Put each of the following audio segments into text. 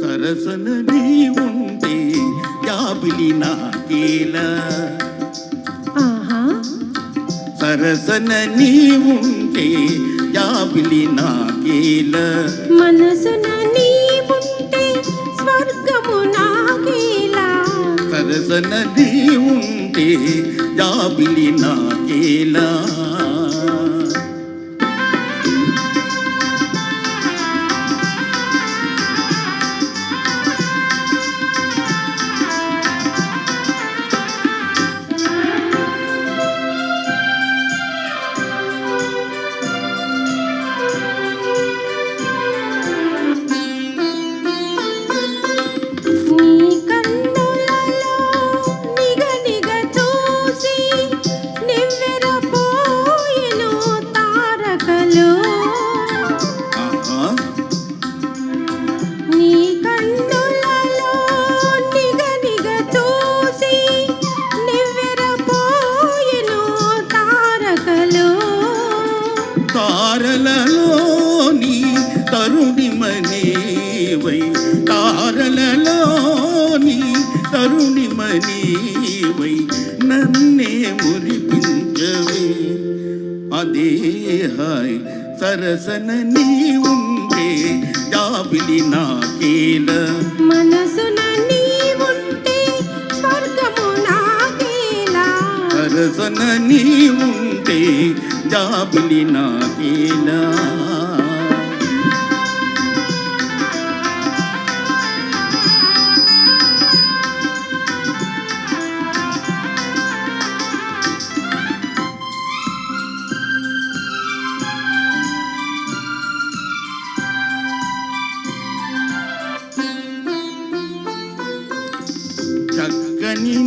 సరసన నీ ఉంటే యాబిలి నాకేలా సరసన నీ ఉంటే యాబిలి నాకేలా? మనసున నీవుంటే స్వర్గము నాకేలా? సరసన నీ ఉంటే యాబిలి తరుణిమణివై తారలలోని తరుణిమణివై నన్నే మురిపించవే. అదే హాయ్ సరసన నీ ఉంటే యాబిలి నాకేల. మనసున నీవుంటే స్వర్గము నాకేలా. సరసన నీ ఉంటే యాబిలి నాకేలా.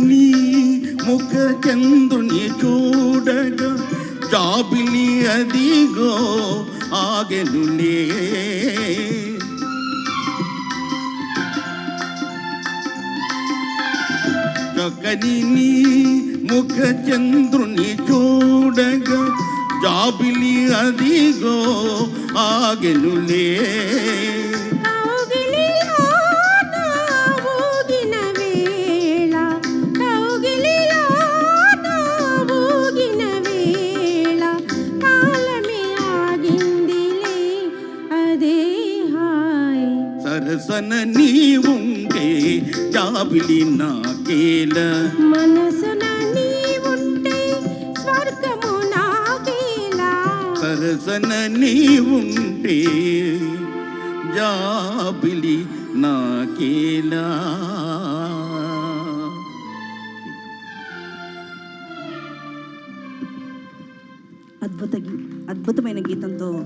నీ ముఖ చంద్రుని చూడగా జాబిని అదిగో ఆగెనులే చక్కని నీ ముఖ చంద్రుని చూడగా జాబిలి అదిగో ఆగెను లే సరసన నీ ఉంటే జాబిలి నాకేల. మనసున నీవుంటే స్వర్గము నాకేలా. సరసన నీ ఉంటే జాబిలి నాకేలా. అద్భుత అద్భుతమైన గీతంతో